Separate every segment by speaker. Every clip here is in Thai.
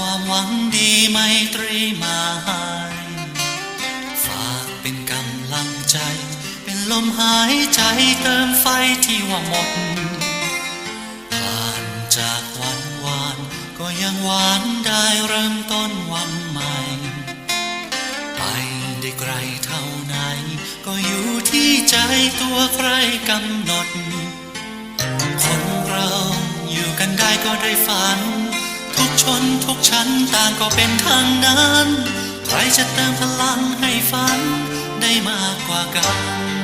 Speaker 1: ความหวังดีไมตรีมาให้ฝากเป็นกำลังใจ เป็นลมหายใจเติมไฟที่ว่าหมดผ่านจากวันวาน ก็ยังหวานได้เริ่มต้นวันใหม่ ไปได้ไกลเท่าไหน ก็อยู่ที่ใจตัวใครกำหนด คนเราอยู่กันได้ก็ได้ฝัน ทุกชนทุกชั้นต่างก็เป็นทางนั้น ใครจะเติมพลังให้ฝันได้มากกว่ากัน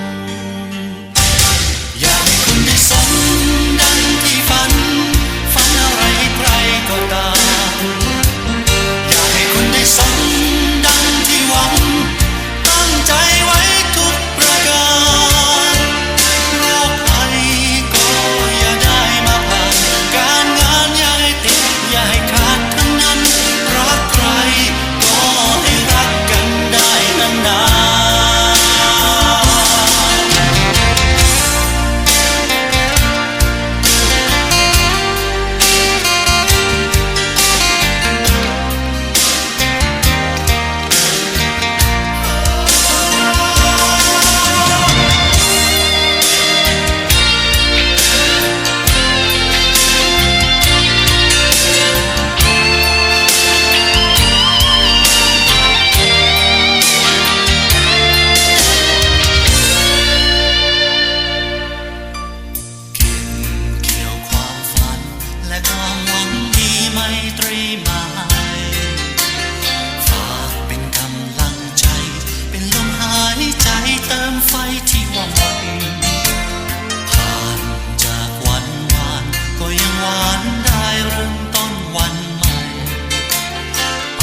Speaker 1: ไฟที่ว่าหมดผ่านจากวันวานก็ยังหวานได้เริ่มต้นวันใหม่ ไป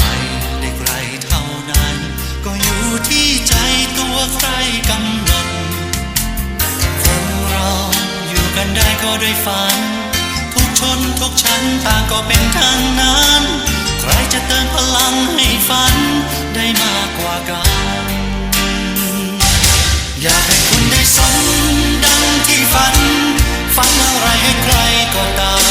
Speaker 1: ได้ไกลเท่านั้น ก็อยู่ที่ใจตัวใครกำหนดคนเราอยู่กันได้ก็ด้วยฝัน ทุกชนทุกชั้นต่างก็เป็นทางนั้น ใครจะเติมพลังให้ฝัน อยากให้คุณได้สมดังที่ฝัน ฝันอะไรให้ใครก็ตาม